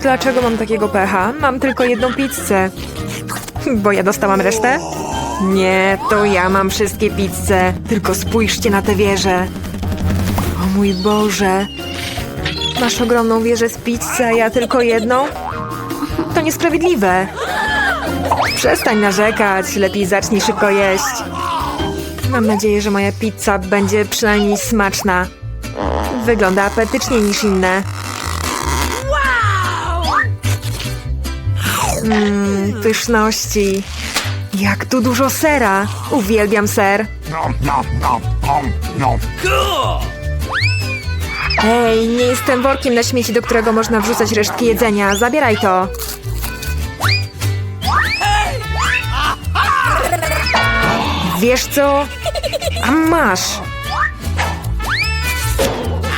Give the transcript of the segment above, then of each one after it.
Dlaczego mam takiego pecha? Mam tylko jedną pizzę. Bo ja dostałam resztę? Nie, to ja mam wszystkie pizze. Tylko spójrzcie na tę wieżę. O mój Boże. Masz ogromną wieżę z pizzy, a ja tylko jedną? To niesprawiedliwe. Przestań narzekać, lepiej zacznij szybko jeść. Mam nadzieję, że moja pizza będzie przynajmniej smaczna. Wygląda apetycznie niż inne. Mmm, pyszności. Jak tu dużo sera. Uwielbiam ser. Ej, nie jestem workiem na śmieci, do którego można wrzucać resztki jedzenia. Zabieraj to. Wiesz co? A masz.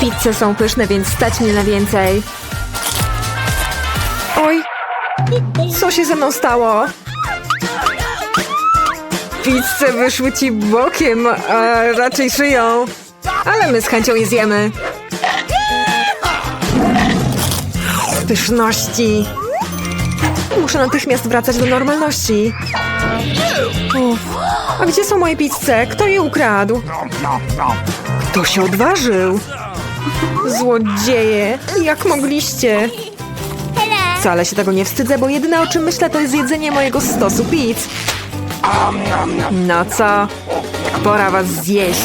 Pizze są pyszne, więc stać mnie na więcej. Oj, co się ze mną stało? Pizze wyszły ci bokiem, a raczej szyją. Ale my z chęcią je zjemy. Pyszności. Muszę natychmiast wracać do normalności. Uff. A gdzie są moje pizze? Kto je ukradł? Kto się odważył? Złodzieje, jak mogliście? Wcale się tego nie wstydzę, bo jedyne o czym myślę to jest jedzenie mojego stosu pizz. No co? Pora was zjeść.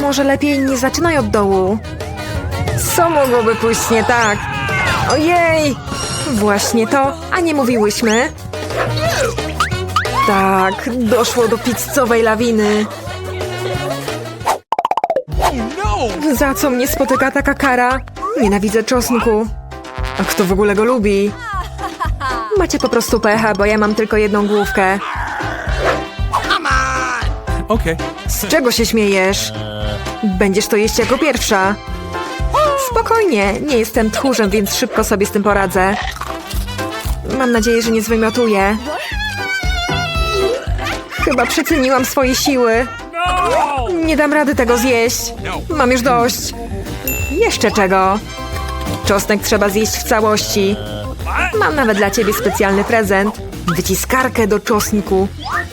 Może lepiej nie zaczynaj od dołu. Co mogłoby pójść nie tak? Ojej! Właśnie to, a nie mówiłyśmy? Tak, doszło do pizzowej lawiny. Za co mnie spotyka taka kara? Nienawidzę czosnku. A kto w ogóle go lubi? Macie po prostu pecha, bo ja mam tylko jedną główkę. Okay. Z czego się śmiejesz? Będziesz to jeść jako pierwsza. Spokojnie, nie jestem tchórzem, więc szybko sobie z tym poradzę. Mam nadzieję, że nie zwymiotuję. Chyba przeceniłam swoje siły. Nie dam rady tego zjeść. Mam już dość. Jeszcze czego? Czosnek trzeba zjeść w całości. Mam nawet dla ciebie specjalny prezent. Wyciskarkę do czosnku.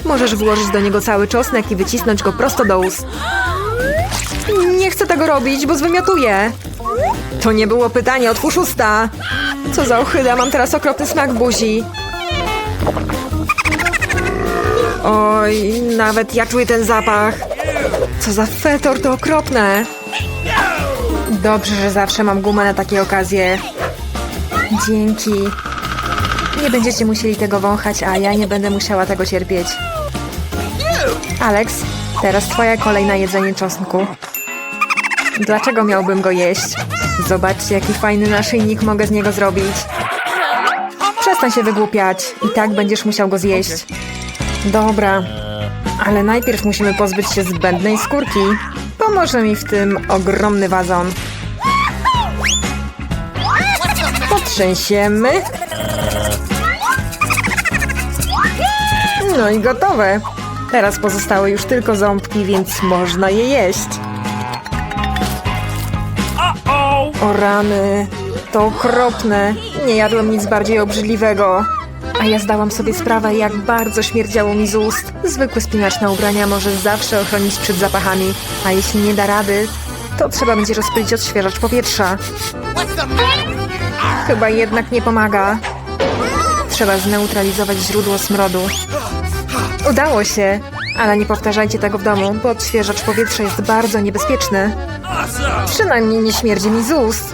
Możesz włożyć do niego cały czosnek i wycisnąć go prosto do ust. Nie chcę tego robić, bo zwymiotuję. To nie było pytanie, otwórz usta. Co za ochyda, mam teraz okropny smak buzi. Oj, nawet ja czuję ten zapach. Co za fetor, to okropne. Dobrze, że zawsze mam gumę na takie okazje. Dzięki. Nie będziecie musieli tego wąchać, a ja nie będę musiała tego cierpieć. Alex, teraz twoja kolej na jedzenie czosnku. Dlaczego miałbym go jeść? Zobaczcie, jaki fajny naszyjnik mogę z niego zrobić. Przestań się wygłupiać. I tak będziesz musiał go zjeść. Dobra. Ale najpierw musimy pozbyć się zbędnej skórki. Pomoże mi w tym ogromny wazon. Potrzęsiemy. No i gotowe. Teraz pozostały już tylko ząbki, więc można je jeść. O rany, to okropne. Nie jadłem nic bardziej obrzydliwego. A ja zdałam sobie sprawę, jak bardzo śmierdziało mi z ust. Zwykłe spinaczne ubrania może zawsze ochronić przed zapachami, a jeśli nie da rady, to trzeba będzie rozpylić odświeżacz powietrza. Chyba jednak nie pomaga. Trzeba zneutralizować źródło smrodu. Udało się, ale nie powtarzajcie tego w domu, bo odświeżacz powietrza jest bardzo niebezpieczny. Przynajmniej nie śmierdzi mi z ust.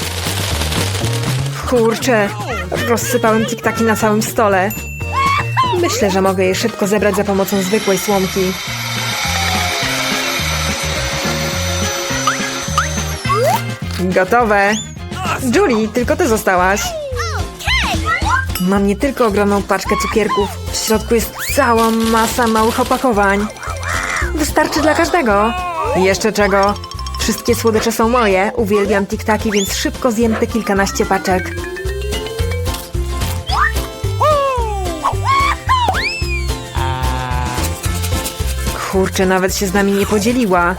Kurczę, rozsypałem tiktaki na całym stole. Myślę, że mogę je szybko zebrać za pomocą zwykłej słomki. Gotowe. Julie, tylko ty zostałaś. Mam nie tylko ogromną paczkę cukierków. W środku jest cała masa małych opakowań. Wystarczy dla każdego. Jeszcze czego? Wszystkie słodycze są moje. Uwielbiam tiktaki, więc szybko zjem te kilkanaście paczek. Kurczę, nawet się z nami nie podzieliła.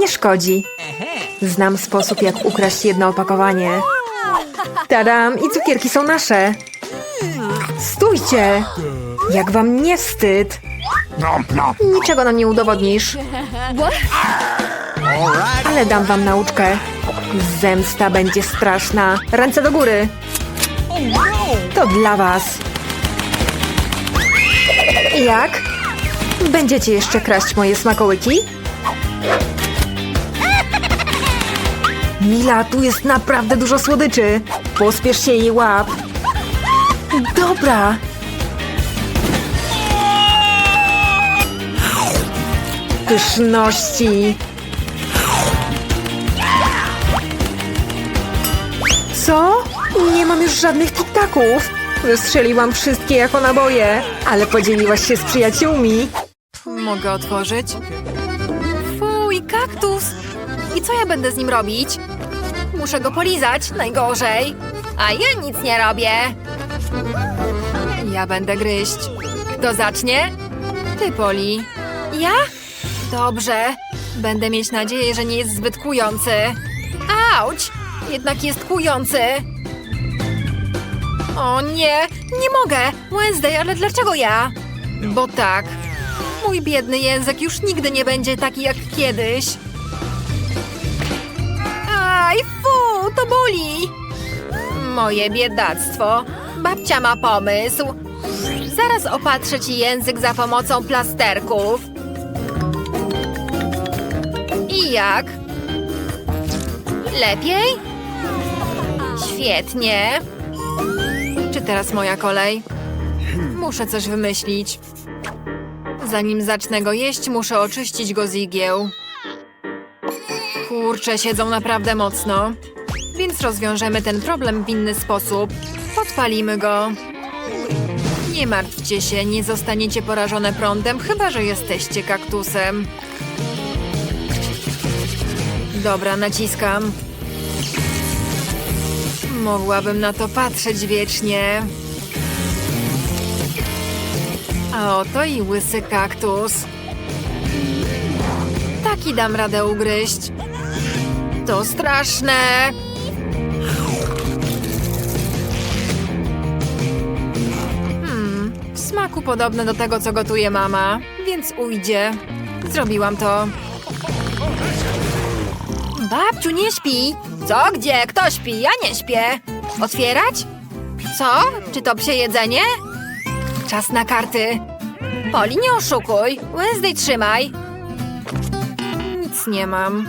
Nie szkodzi. Znam sposób, jak ukraść jedno opakowanie. Tadam! I cukierki są nasze. Stójcie! Jak wam nie wstyd? Niczego nam nie udowodnisz. Ale dam wam nauczkę. Zemsta będzie straszna. Ręce do góry. To dla was. Jak? Będziecie jeszcze kraść moje smakołyki? Mila, tu jest naprawdę dużo słodyczy. Pospiesz się i łap. Dobra. Pyszności. Co? Nie mam już żadnych tiktaków. Wystrzeliłam wszystkie jako naboje, ale podzieliłaś się z przyjaciółmi. Mogę otworzyć? Fuj, kaktus! I co ja będę z nim robić? Muszę go polizać, najgorzej. A ja nic nie robię. Ja będę gryźć. Kto zacznie? Ty, Poli. Ja? Dobrze. Będę mieć nadzieję, że nie jest zbyt kujący. Auć! Jednak jest kujący. O nie, nie mogę. Wednesday, ale dlaczego ja? Bo tak. Mój biedny język już nigdy nie będzie taki jak kiedyś. Aj, fu, to boli. Moje biedactwo. Babcia ma pomysł. Zaraz opatrzę ci język za pomocą plasterków. I jak? Lepiej? Świetnie. Teraz moja kolej? Muszę coś wymyślić. Zanim zacznę go jeść, muszę oczyścić go z igieł. Kurcze siedzą naprawdę mocno. Więc rozwiążemy ten problem w inny sposób. Podpalimy go. Nie martwcie się, nie zostaniecie porażone prądem, chyba że jesteście kaktusem. Dobra, naciskam. Mogłabym na to patrzeć wiecznie. A oto i łysy kaktus. Taki dam radę ugryźć. To straszne. Hmm, w smaku podobne do tego, co gotuje mama, więc ujdzie. Zrobiłam to. Babciu, nie śpi! Co? Gdzie? Kto śpi? Ja nie śpię. Otwierać? Co? Czy to psie jedzenie? Czas na karty. Poli, nie oszukuj. Wednesday, trzymaj. Nic nie mam.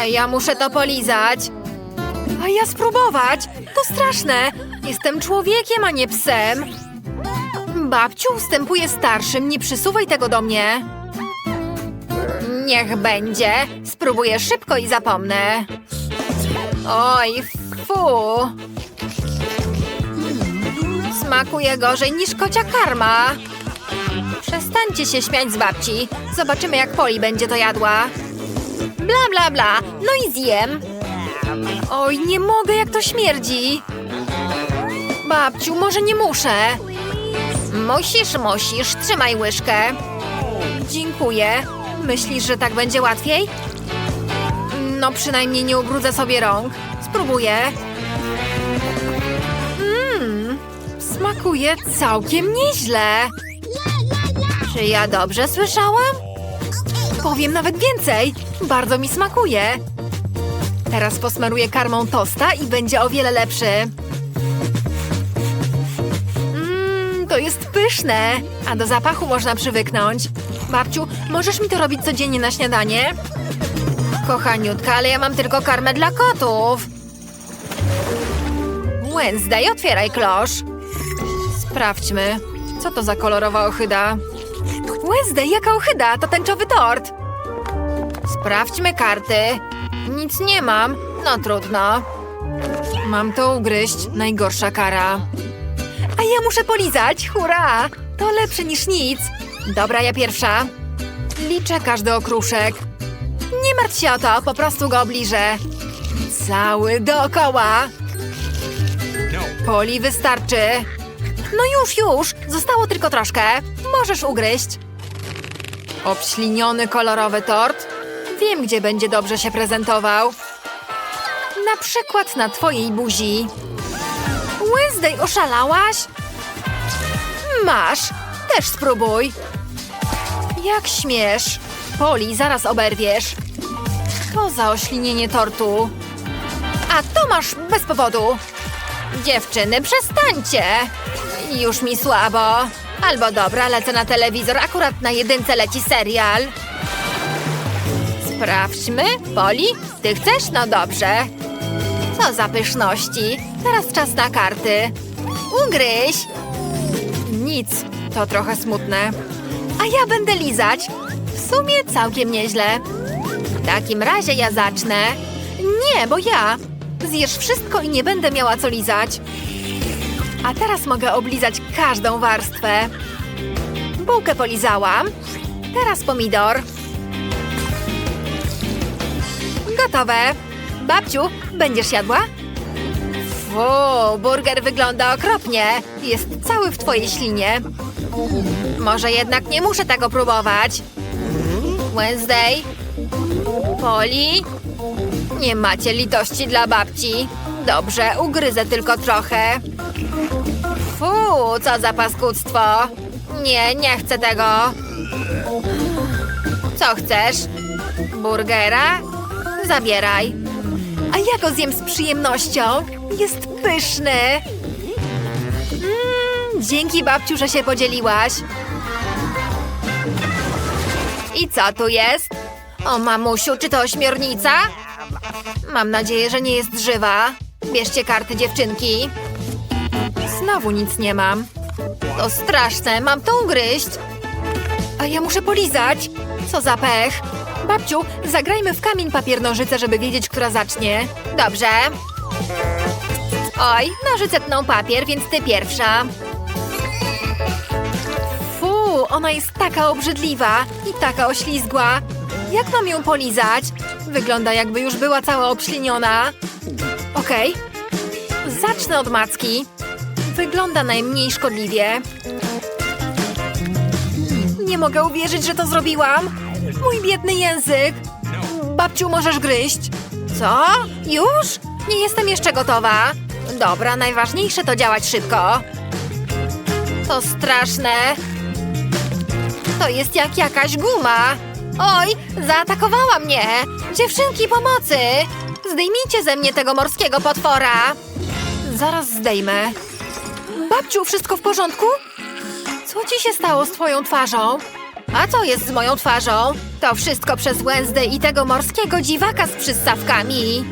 A ja muszę to polizać. A ja spróbować? To straszne. Jestem człowiekiem, a nie psem. Babciu, ustępuję starszym. Nie przysuwaj tego do mnie. Niech będzie. Spróbuję szybko i zapomnę. Oj, fu. Smakuje gorzej niż kocia karma. Przestańcie się śmiać z babci. Zobaczymy, jak Poli będzie to jadła. Bla, bla, bla. No i zjem. Oj, nie mogę, jak to śmierdzi. Babciu, może nie muszę. Musisz, musisz. Trzymaj łyżkę. Dziękuję. Myślisz, że tak będzie łatwiej? No, przynajmniej nie ubrudzę sobie rąk. Spróbuję. Mmm, smakuje całkiem nieźle. Czy ja dobrze słyszałam? Powiem nawet więcej. Bardzo mi smakuje. Teraz posmaruję karmą tosta i będzie o wiele lepszy. To jest pyszne. A do zapachu można przywyknąć. Babciu, możesz mi to robić codziennie na śniadanie? Kochaniutka, ale ja mam tylko karmę dla kotów. Wednesday, otwieraj klosz. Sprawdźmy. Co to za kolorowa ochyda? Wednesday, jaka ochyda? To tęczowy tort. Sprawdźmy karty. Nic nie mam. No trudno. Mam to ugryźć. Najgorsza kara. A ja muszę polizać. Hurra! To lepsze niż nic. Dobra, ja pierwsza. Liczę każdy okruszek. Nie martw się o to, po prostu go obliżę. Cały dookoła. Poli wystarczy. No już, już. Zostało tylko troszkę. Możesz ugryźć. Obśliniony kolorowy tort. Wiem, gdzie będzie dobrze się prezentował. Na przykład na twojej buzi. Oszalałaś? Masz. Też spróbuj. Jak śmiesz. Poli, zaraz oberwiesz. To za oślinienie tortu. A to masz bez powodu. Dziewczyny, przestańcie. Już mi słabo. Albo dobra, lecę na telewizor, akurat na jedynce leci serial. Sprawdźmy. Poli, ty chcesz? No dobrze. Co za pyszności. Teraz czas na karty. Ugryź. Nic, to trochę smutne. A ja będę lizać. W sumie całkiem nieźle. W takim razie ja zacznę. Nie, bo ja. Zjesz wszystko i nie będę miała co lizać. A teraz mogę oblizać każdą warstwę. Bułkę polizałam. Teraz pomidor. Gotowe. Babciu, będziesz jadła? Fu, burger wygląda okropnie. Jest cały w twojej ślinie. Może jednak nie muszę tego próbować. Wednesday? Poli? Nie macie litości dla babci. Dobrze, ugryzę tylko trochę. Fu, co za paskudztwo. Nie, nie chcę tego. Co chcesz? Burgera? Zabieraj. A ja go zjem z przyjemnością. Jest pyszny. Mm, dzięki babciu, że się podzieliłaś. I co tu jest? O mamusiu, czy to ośmiornica? Mam nadzieję, że nie jest żywa. Bierzcie karty dziewczynki. Znowu nic nie mam. To straszne, mam to ugryźć. A ja muszę polizać. Co za pech. Babciu, zagrajmy w kamień papier nożyce, żeby wiedzieć, która zacznie. Dobrze. Oj, nożyce tną papier, więc ty pierwsza. Fu, ona jest taka obrzydliwa i taka oślizgła. Jak mam ją polizać? Wygląda jakby już była cała obśliniona. Okej. Zacznę od macki. Wygląda najmniej szkodliwie. Nie mogę uwierzyć, że to zrobiłam. Mój biedny język. Babciu, możesz gryźć. Co? Już? Nie jestem jeszcze gotowa. Dobra, najważniejsze to działać szybko. To straszne. To jest jak jakaś guma. Oj, zaatakowała mnie. Dziewczynki, pomocy! Zdejmijcie ze mnie tego morskiego potwora. Zaraz zdejmę. Babciu, wszystko w porządku? Co ci się stało z twoją twarzą? A co jest z moją twarzą? To wszystko przez Wednesday i tego morskiego dziwaka z przystawkami.